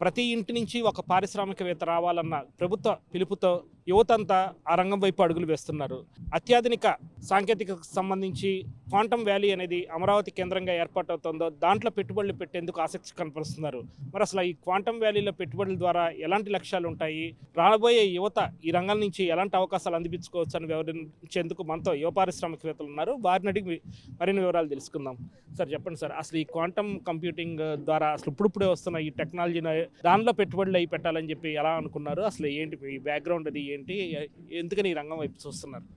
ప్రతి ఇంటి నుంచి ఒక పారిశ్రామికవేత్త రావాలన్న ప్రభుత్వ పిలుపుతో యువతంతా ఆ రంగం వైపు అడుగులు వేస్తున్నారు. అత్యాధునిక సాంకేతికతకు సంబంధించి క్వాంటమ్ వ్యాలీ అనేది అమరావతి కేంద్రంగా ఏర్పాటవుతుందో దాంట్లో పెట్టుబడులు పెట్టేందుకు ఆసక్తి కనపరుస్తున్నారు. మరి అసలు ఈ క్వాంటమ్ వ్యాలీలో పెట్టుబడుల ద్వారా ఎలాంటి లక్ష్యాలు ఉంటాయి రాబోయే యువత ఈ రంగం నుంచి ఎలాంటి అవకాశాలు అందిపించుకోవచ్చు అని వివరించేందుకు మనతో యువ పారిశ్రామికవేత్తలు ఉన్నారు. వారిని అడిగి మరిన్ని వివరాలు తెలుసుకుందాం. సార్ చెప్పండి సార్ అసలు ఈ క్వాంటమ్ కంప్యూటింగ్ ద్వారా అసలు ఇప్పుడిప్పుడే వస్తున్న ఈ టెక్నాలజీని దానిలో పెట్టుబడులు అయి పెట్టాలని చెప్పి ఎలా అనుకున్నారు? అసలు ఏంటి మీ బ్యాక్గ్రౌండ్ అది ఏంటి? ఎందుకని ఈ రంగం వైపు చూస్తున్నారు?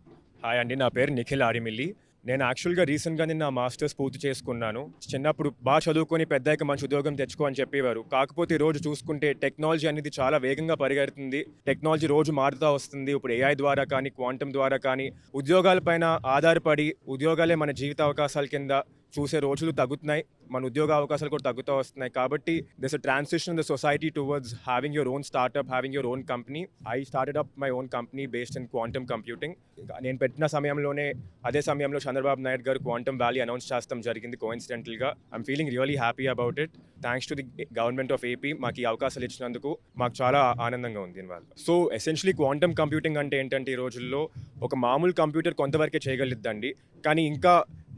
హాయ్ అండి నా పేరు నిఖిల్ ఆరిమిల్లి. నేను యాక్చువల్గా రీసెంట్గా నేను నా మాస్టర్స్ పూర్తి చేసుకున్నాను. చిన్నప్పుడు బాగా చదువుకొని పెద్దయ్యాక మంచి ఉద్యోగం తెచ్చుకో అని చెప్పేవారు. కాకపోతే ఈ రోజు చూసుకుంటే టెక్నాలజీ అనేది చాలా వేగంగా పరిగెడుతుంది. టెక్నాలజీ రోజు మారుతూ వస్తుంది. ఇప్పుడు ఏఐ ద్వారా కానీ క్వాంటమ్ ద్వారా కానీ ఉద్యోగాలపైన ఆధారపడి ఉద్యోగాలే మన జీవిత అవకాశాల కింద చూసే రోజులు తగ్గుతున్నాయి. మన ఉద్యోగ అవకాశాలు కూడా తగ్గుతూ వస్తున్నాయి. కాబట్టి this transition the society towards having your own startup having your own company I started up my own company based in quantum computing నేను పెట్టిన సమయంలోనే అదే సమయంలో చంద్రబాబు నాయుడు గారు క్వాంటమ్ వ్యాలీ అనౌన్స్ చేస్తాం జరిగింది కోఇన్సిడెంటల్గా I'm feeling really happy about it thanks to the government of AP మాకు ఈ అవకాశాలు ఇచ్చినందుకు మాకు చాలా ఆనందంగా ఉంది దీనివల్ల సో ఎసెన్షియలీ క్వాంటమ్ కంప్యూటింగ్ అంటే ఏంటంటే ఈ రోజుల్లో ఒక మామూలు కంప్యూటర్ కొంతవరకే చేయగలిద్దండి కానీ ఇంకా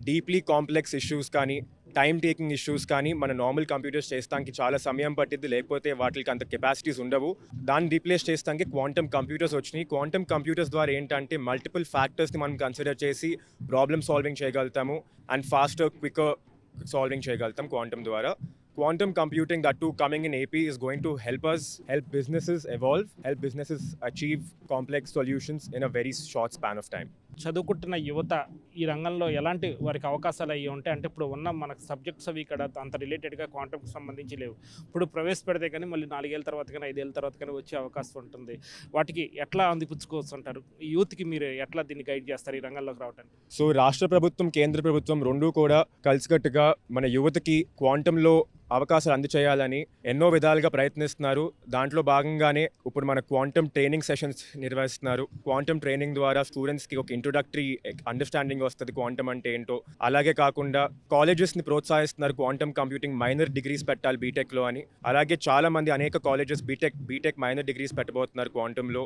డీప్లీ కాంప్లెక్స్ ఇష్యూస్ కానీ టైం టేకింగ్ ఇష్యూస్ కానీ మన నార్మల్ కంప్యూటర్స్ చేస్తానికి చాలా సమయం పట్టింది లేకపోతే వాటికి అంత కెపాసిటీస్ ఉండవు. దాన్ని రీప్లేస్ చేస్తానికి క్వాంటమ్ కంప్యూటర్స్ వచ్చినాయి. క్వాంటమ్ కంప్యూటర్స్ ద్వారా ఏంటంటే మల్టిపుల్ ఫ్యాక్టర్స్ని మనం కన్సిడర్ చేసి ప్రాబ్లమ్ సాల్వింగ్ చేయగలుగుతాము. అండ్ ఫాస్టర్ క్వికర్ సాల్వింగ్ చేయగలుగుతాం క్వాంటమ్ ద్వారా. quantum computing that too coming in ap is going to help us help businesses evolve help businesses achieve complex solutions in a very short span of time. చదువుకుంటున్న యువత ఈ రంగంలో ఎలాంటి వారికి అవకాశాలు అయ్యి ఉంటాయి అంటే ఇప్పుడు ఉన్న మనకు సబ్జెక్ట్స్ అవి ఇక్కడ అంత రిలేటెడ్గా క్వాంటమ్కి సంబంధించి లేవు. ఇప్పుడు ప్రవేశపెడితే కానీ మళ్ళీ నాలుగేళ్ళ తర్వాత కానీ ఐదేళ్ళ తర్వాత కానీ వచ్చే అవకాశం ఉంటుంది. వాటికి ఎట్లా అందిపుచ్చుకోవచ్చు అంటారు యూత్కి మీరు ఎట్లా దీన్ని గైడ్ చేస్తారు ఈ రంగంలోకి రావడానికి సో రాష్ట్ర ప్రభుత్వం కేంద్ర ప్రభుత్వం రెండూ కూడా కలిసికట్టుగా మన యువతకి క్వాంటంలో అవకాశాలు అందచేయాలని ఎన్నో విధాలుగా ప్రయత్నిస్తున్నారు. దాంట్లో భాగంగానే ఇప్పుడు మన క్వాంటమ్ ట్రైనింగ్ సెషన్స్ నిర్వహిస్తున్నారు. క్వాంటమ్ ట్రైనింగ్ ద్వారా స్టూడెంట్స్కి ఒక ఇంట్రొడక్టరీ అండర్స్టాండింగ్ వస్తుంది క్వాంటమ్ అంటే ఏంటో. అలాగే కాకుండా కాలేజెస్ని ప్రోత్సహిస్తున్నారు క్వాంటమ్ కంప్యూటింగ్ మైనర్ డిగ్రీస్ పెట్టాలి బీటెక్లో అని. అలాగే చాలామంది అనేక colleges BTech BTech minor degrees పెట్టబోతున్నారు క్వాంటంలో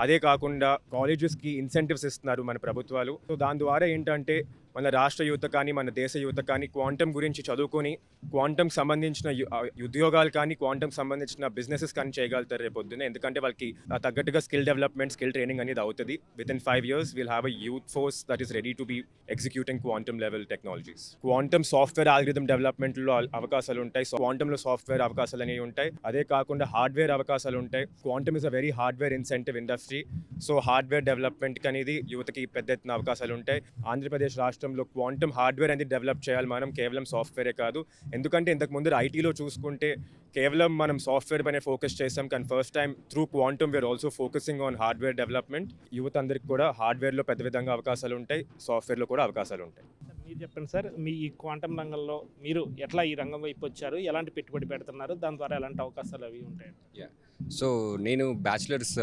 అదే కాకుండా కాలేజెస్కి ఇన్సెంటివ్స్ ఇస్తున్నారు మన ప్రభుత్వాలు. సో దాని ద్వారా ఏంటంటే మన రాష్ట్ర యువత కానీ మన దేశ యువత కానీ క్వాంటమ్ గురించి చదువుకొని క్వాంటమ్ సంబంధించిన యు- ఉద్యోగాలు కానీ క్వాంటమ్ సంబంధించిన బిజినెసెస్ కానీ చేయగలుగుతారు రేపు పొద్దున్న. ఎందుకంటే వాళ్ళకి తగ్గట్టుగా స్కిల్ డెవలప్మెంట్ స్కిల్ ట్రైనింగ్ అనేది అవుతుంది. With in five years will have a youth force that is ready to be executing quantum level technologies quantum software algorithm డెవలప్మెంట్లో అవకాశాలు ఉంటాయి. క్వాంటమ్లో సాఫ్ట్వేర్ అవకాశాలు అనేవి ఉంటాయి. అదే కాకుండా హార్డ్వేర్ అవకాశాలు ఉంటాయి. Quantum is a very hardware incentive industry so hardware డెవలప్మెంట్కి అనేది యువతకి పెద్ద ఎత్తున అవకాశాలు ఉంటాయి. ఆంధ్రప్రదేశ్ సిస్టంలో క్వాంటమ్ హార్డ్వేర్ అనేది డెవలప్ చేయాలి. మనం కేవలం సాఫ్ట్వేరే కాదు. ఎందుకంటే ఇంతకు ముందు ఐటీలో చూసుకుంటే కేవలం మనం సాఫ్ట్వేర్ పైన ఫోకస్ చేసాం. కానీ first time through quantum we're also focusing on hardware development. యువత అందరికి కూడా హార్డ్వేర్లో పెద్ద విధంగా అవకాశాలు ఉంటాయి. సాఫ్ట్వేర్లో కూడా అవకాశాలు ఉంటాయి. మీరు చెప్పండి సార్ మీ ఈ క్వాంటమ్ రంగంలో మీరు ఎట్లా ఈ రంగం వైపు వచ్చారు? ఎలాంటి పెట్టుబడి పెడుతున్నారు? దాని ద్వారా ఎలాంటి అవకాశాలు అవి ఉంటాయి? యా. సో నేను బ్యాచిలర్స్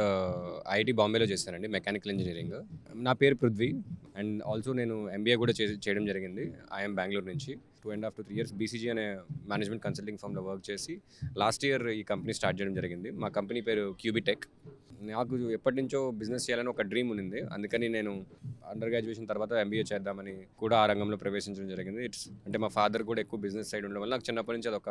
ఐఐటి బాంబేలో చేశానండి మెకానికల్ ఇంజనీరింగ్. నా పేరు పృథ్వీ అండ్ ఆల్సో నేను ఎంబీఏ కూడా చేసి చేయడం జరిగింది. ఐఎమ్ బెంగళూరు నుంచి. Two and half to three years BCG అనే మేనేజ్మెంట్ కన్సల్టింగ్ ఫామ్లో వర్క్ చేసి లాస్ట్ ఇయర్ ఈ కంపెనీ స్టార్ట్ చేయడం జరిగింది. మా కంపెనీ పేరు క్యూబిటెక్. నాకు ఎప్పటి నుంచో బిజినెస్ చేయాలని ఒక డ్రీమ్ ఉంది అందుకని నేను అండర్ గ్రాడ్యుయేషన్ తర్వాత ఎంబీఏ చేద్దామని కూడా ఆ రంగంలో ప్రవేశించడం జరిగింది. ఇట్స్ అంటే మా ఫాదర్ కూడా ఎక్కువ బిజినెస్ సైడ్ ఉండడం వల్ల నాకు చిన్నప్పటి నుంచి అదొక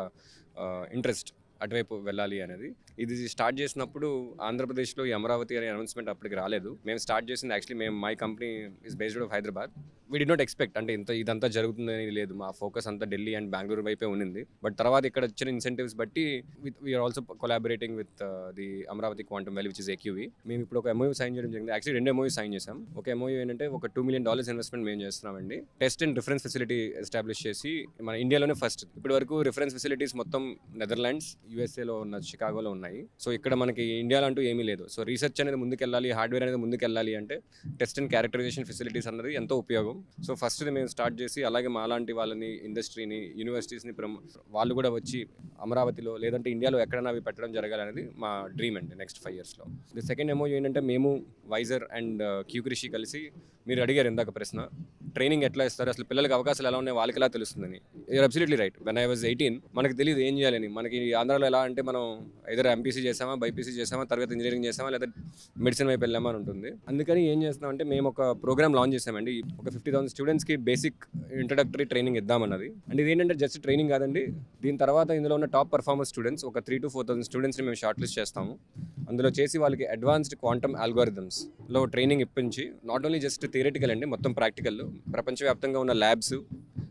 uh, ఇంట్రెస్ట్ అటువైపు వెళ్ళాలి అనేది. ఇది స్టార్ట్ చేసినప్పుడు ఆంధ్రప్రదేశ్లో ఈ అమరావతి అనే అనౌన్స్మెంట్ అప్పటికి రాలేదు. మేము స్టార్ట్ చేసింది యాక్చువల్లీ మేము my company is based of Hyderabad we did not expect అంటే ఇంత ఇదంతా జరుగుతుందని లేదు. మా ఫోకస్ అంతా ఢిల్లీ అండ్ బెంగళూరు వైపే ఉన్నింది. బట్ తర్వాత ఇక్కడ వచ్చిన ఇన్సెంటివ్స్ బట్టి with we're also collaborating with the Amaravati quantum valley which is AQV మేము ఇప్పుడు ఒక ఎంఓయూ సైన్ చేయడం జరిగింది. యాక్చువల్లీ రెండు ఎంఓయూ సైన్ చేసాం ఒక ఎంఓయూ ఏంటంటే ఒక టూ మిలియన్ డాలర్స్ ఇన్వెస్ట్మెంట్ మేము చేస్తున్నామండి. Test and reference facility establish చేసి మన ఇండియాలోనే ఫస్ట్ ఇప్పటి వరకు రిఫరెన్స్ ఫెసిలిటీస్ మొత్తం నెదర్లాండ్స్ యూఎస్ఏలో ఉన్న చికాగోలో ఉన్నాయి. సో ఇక్కడ మనకి ఇండియాలో అంటూ ఏమీ లేదు. సో రీసెర్చ్ అనేది ముందుకెళ్ళాలి హార్డ్వేర్ అనేది ముందుకెళ్ళాలి అంటే టెస్ట్ అండ్ క్యారెక్టరైజేషన్ ఫెసిలిటీస్ అన్నది ఎంతో ఉపయోగం. సో ఫస్ట్ మేము స్టార్ట్ చేసి అలాగే మాలాంటి వాళ్ళని ఇండస్ట్రీని యూనివర్సిటీస్ని వాళ్ళు కూడా వచ్చి అమరావతిలో లేదంటే ఇండియాలో ఎక్కడైనా అవి పెట్టడం జరగాలనేది మా డ్రీమ్ అండి నెక్స్ట్ ఫైవ్ ఇయర్స్లో. ది సెకండ్ ఏమో ఏంటంటే మేము వైజర్ అండ్ క్యూ కృషి కలిసి మీరు అడిగారు ఇందాక ప్రశ్న. ట్రైనింగ్ ఎట్లా ఇస్తారు? అసలు పిల్లలకి అవకాశాలు ఎలా ఉన్నాయి? వాళ్ళకి ఎలా తెలుస్తుందని. You're absolutely right when I was eighteen మనకి తెలియదు ఏం చేయాలని మనకి ఆంధ్రాలో ఎలా అంటే మనం ఎదురు ఎంపీసీ చేసామా బైపీసీ చేసామా తర్వాత ఇంజనీరింగ్ చేసామా లేదా మెడిసిన్ వైపు వెళ్ళామా అని ఉంటుంది. అందుకని ఏం చేస్తున్నామంటే మేము ఒక ప్రోగ్రామ్ లాంచ్ చేసామండి. ఒక ఫిఫ్టీ థౌసండ్ స్టూడెంట్స్కి బేసిక్ ఇంట్రడక్టరీ ట్రైనింగ్ ఇద్దామన్నది. అండ్ ఇదేంటంటే ఏంటంటే జస్ట్ ట్రైనింగ్ కాదండి. దీని తర్వాత ఇందులో ఉన్న టాప్ పర్ఫార్మర్ స్టూడెంట్స్ ఒక త్రీ టు ఫోర్ థౌసండ్ స్టూడెంట్స్ని మేము షార్ట్ లిస్ట్ చేస్తాము. అందులో చేసి వాళ్ళకి అడ్వాన్స్డ్ క్వాంటమ్ ఆల్గోరిథమ్స్లో ట్రైనింగ్ ఇప్పించి నాట్ ఓన్లీ జస్ట్ థియరిటికల్ అండి మొత్తం ప్రాక్టికల్ ప్రపంచవ్యాప్తంగా ఉన్న ల్యాబ్స్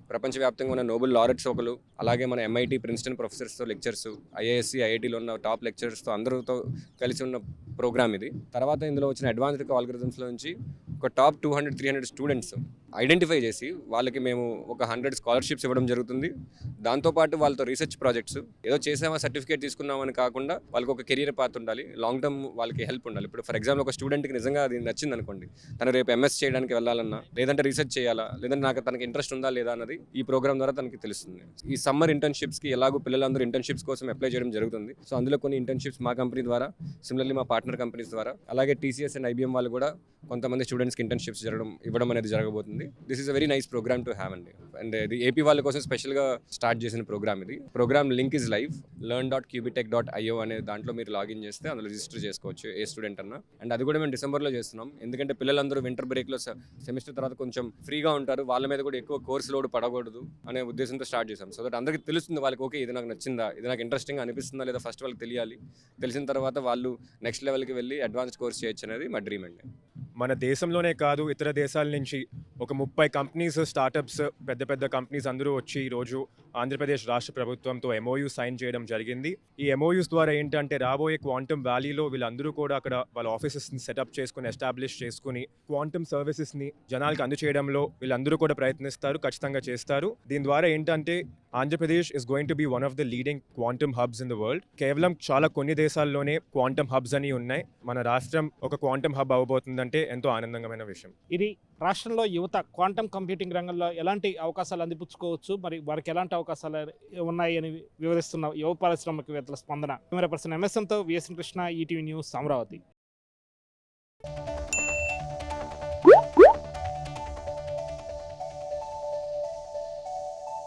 ప్రపంచవ్యాప్తంగా ఉన్న నోబెల్ లారెట్స్ ఒకరు అలాగే మన ఎంఐటి ప్రిన్స్టన్ ప్రొఫెసర్స్తో లెక్చర్స్ ఐఏఎస్సి ఐఐటీలో ఉన్న టాప్ లెక్చరర్స్తో అందరితో కలిసి ఉన్న ప్రోగ్రామ్ ఇది. తర్వాత ఇందులో వచ్చిన అడ్వాన్స్డ్ ఆల్గరిథమ్స్లో నుంచి ఒక top two hundred three hundred students identify చేసి వాళ్ళకి మేము ఒక హండ్రెడ్ స్కాలర్షిప్స్ ఇవ్వడం జరుగుతుంది. దాంతోపాటు వాళ్ళతో రీసెర్చ్ ప్రాజెక్ట్స్ ఏదో చేసామా సర్టిఫికేట్ తీసుకున్నామని కాకుండా వాళ్ళకి ఒక కెరియర్ పాత్ ఉండాలి లాంగ్ టర్మ్ వాళ్ళకి హెల్ప్ ఉండాలి. ఇప్పుడు ఫర్ ఎగ్జాంపుల్ ఒక స్టూడెంట్కి నిజంగా అది నచ్చింది అనుకోండి తను రేపు ఎంఎస్ చేయడానికి వెళ్ళాలన్నా లేదంటే రీసెర్చ్ చేయాలా లేదంటే నాకు తనకి ఇంట్రెస్ట్ ఉందా లేదా అన్నది ఈ ప్రోగ్రామ్ ద్వారా తనకి తెలుస్తుంది. ఈ సమ్మర్ ఇంటర్న్షిప్స్కి ఎలాగో పిల్లలందరూ ఇంటర్న్షిప్స్ కోసం అప్లై చేయడం జరుగుతుంది. సో అందులో కొన్ని ఇంటర్న్షిప్స్ మా కంపెనీ ద్వారా సిమిలర్లీ మా పార్ట్నర్ కంపెనీస్ ద్వారా అలాగే టీసీఎస్ అండ్ ఐబీఎం వాళ్ళు కూడా కొంతమంది స్టూడెంట్స్కి ఇంటర్న్షిప్స్ జరగడం ఇవ్వడం అనేది జరగబోతుంది. This is a very nice program to have అండి. అండ్ ఇది ఏపీ వాళ్ళ కోసం స్పెషల్గా స్టార్ట్ చేసిన ప్రోగ్రామ్ ఇది. Program link is live learn dot Qubitech dot IO అనే దాంట్లో మీరు లాగిన్ చేస్తే అందులో రిజిస్టర్ చేసుకోవచ్చు ఏ స్టూడెంట్ అన్న. అండ్ అది కూడా మేము డిసెంబర్లో చేస్తున్నాం. ఎందుకంటే పిల్లలందరూ వింటర్ బ్రేక్లో సెమిస్టర్ తర్వాత కొంచెం ఫ్రీగా ఉంటారు. వాళ్ళ మీద కూడా ఎక్కువ కోర్స్ లోడ్ పడకూడదు అనే ఉద్దేశంతో స్టార్ట్ చేసాం సో దట్ అందరికీ తెలుస్తుంది వాళ్ళకి ఓకే ఇది నాకు నచ్చిందా? ఇది నాకు ఇంట్రెస్టింగ్ అనిపిస్తుందా? లేదా ఫస్ట్ వాళ్ళకి తెలియాలి. తెలిసిన తర్వాత వాళ్ళు నెక్స్ట్ లెవెల్కి వెళ్ళి అడ్వాన్స్ కోర్స్ చేయొచ్చు అనేది మా డ్రీమ్ అండి. మన దేశంలోనే కాదు ఇతర దేశాల నుంచి ఒక ముప్పై కంపెనీస్ స్టార్టప్స్ పెద్ద పెద్ద కంపెనీస్ అందరూ వచ్చి ఈరోజు ఆంధ్రప్రదేశ్ రాష్ట్ర ప్రభుత్వంతో ఎంఓయూ సైన్ చేయడం జరిగింది. ఈ ఎంఓయూస్ ద్వారా ఏంటంటే రాబోయే క్వాంటమ్ వ్యాలీలో వీళ్ళందరూ కూడా అక్కడ వాళ్ళ ఆఫీసెస్ని సెటప్ చేసుకుని ఎస్టాబ్లిష్ చేసుకుని క్వాంటమ్ సర్వీసెస్ని జనాలకు అందచేయడంలో వీళ్ళందరూ కూడా ప్రయత్నిస్తారు ఖచ్చితంగా చేస్తారు. దీని ద్వారా ఏంటంటే Andhra Pradesh is going to be one of the leading quantum hubs in the world కేవలం చాలా కొన్ని దేశాల్లోనే క్వాంటమ్ హబ్స్ అని ఉన్నాయి. మన రాష్ట్రం ఒక క్వాంటమ్ హబ్ అవబోతుందంటే ఎంతో ఆనందకరమైన విషయం. ఇది రాష్ట్రంలో యువత క్వాంటమ్ కంప్యూటింగ్ రంగంలో ఎలాంటి అవకాశాలు అందిపుచ్చుకోవచ్చు? మరి వారికి ఎలాంటి అవకాశాలు ఉన్నాయి అని వివరిస్తున్న యువ పారిశ్రామికవేత్తల స్పందన. Camera person ఎంఎస్ఎంతో VSN Krishna ETV news Amaravati.